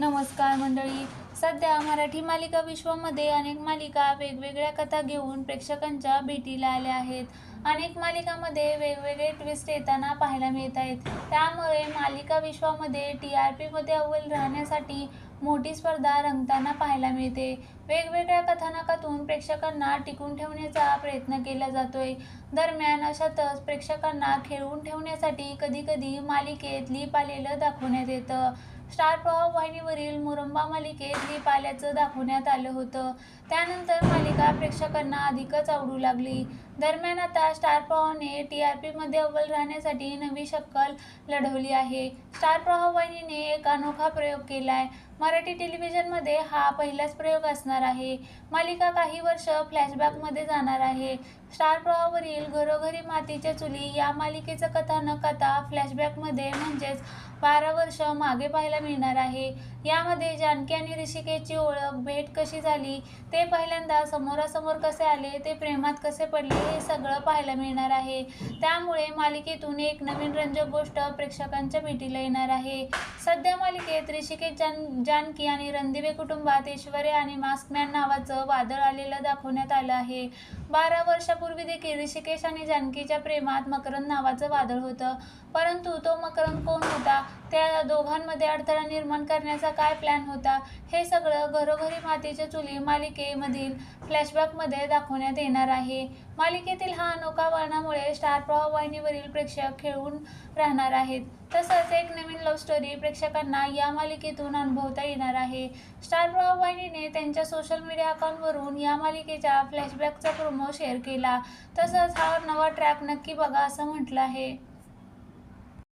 नमस्कार मंडळी. सध्या मराठी मालिका विश्वामध्ये अनेक मालिका वेगवेगळ्या कथा घेऊन प्रेक्षकांच्या भेटीला आल्या आहेत. अनेक मालिकामध्ये वेगवेगळे ट्विस्ट येताना पाहायला मिळत आहेत. त्यामुळे मालिका विश्वामध्ये टी आर पीमध्ये अव्वल राहण्यासाठी मोठी स्पर्धा रंगताना पाहायला मिळते. वेगवेगळ्या कथानकातून प्रेक्षकांना टिकून ठेवण्याचा प्रयत्न केला जातोय. दरम्यान अशातच प्रेक्षकांना खेळवून ठेवण्यासाठी कधीकधी मालिकेत लिप आलेलं दाखवण्यात येतं. स्टार प्रवाह वाहिनीवरील मुरंबा मालिकेत लीप आल्याचं दाखवण्यात आलं होतं. त्यानंतर मालिका प्रेक्षकांना अधिकच आवडू लागली. दरम्यान आता स्टार प्रवाहने टी आर पीमध्ये अव्वल राहण्यासाठी नवी शक्कल लढवली आहे. स्टार प्रवाह वाहिनीने एक अनोखा प्रयोग केला आहे मराठी टेलिव्हिजनमध्ये हा पहिलाच प्रयोग असणार आहे. मालिका काही वर्ष फ्लॅशबॅकमध्ये जाणार आहे. स्टार प्रवाहावरील घरोघरी मातीच्या चुली या मालिकेचं कथानक आता फ्लॅशबॅकमध्ये म्हणजेच बारा वर्ष मागे पाहायला मिळणार आहे. यामध्ये जानकी आणि ऋषिकेची ओळख भेट कशी झाली ते पहिल्यांदा समोरासमोर कसे आले ते प्रेमात कसे पडले हे सगळं पाहायला मिळणार आहे. त्यामुळे मालिकेतून एक नवीन रंजक गोष्ट प्रेक्षकांच्या भेटीला येणार आहे. सध्या मालिकेत ऋषिकेश जान जानकी आणि रणदिवे कुटुंबात ऐश्वर्या आणि मास्कमॅन नावाचं वादळ आलेलं दाखवण्यात आलं आहे. बारा वर्षापूर्वी देखील ऋषिकेश आणि जानकीच्या प्रेमात मकरंद नावाचं वादळ होतं. परंतु तो मकरंद कोण होता? त्या दोघांमध्ये अडथळा निर्माण करण्याचा काय प्लॅन होता? हे सगळं घरोघरी मातीच्या चुली मालिकेमधील फ्लॅशबॅकमध्ये दाखवण्यात येणार आहे. मालिकेतील हा अनोखा वळणामुळे स्टार प्रवाहिनीवरील प्रेक्षक खेळून राहणार आहेत. तसंच एक नवीन लव्ह स्टोरी प्रेक्षकांना या मालिकेतून अनुभवता येणार आहे. स्टार प्रवाह वाहिनीने त्यांच्या सोशल मीडिया अकाउंटवरून या मालिकेच्या फ्लॅशबॅकचा प्रोमो शेअर केला. तसंच हा नवा ट्रॅक नक्की बघा असं म्हटलं आहे.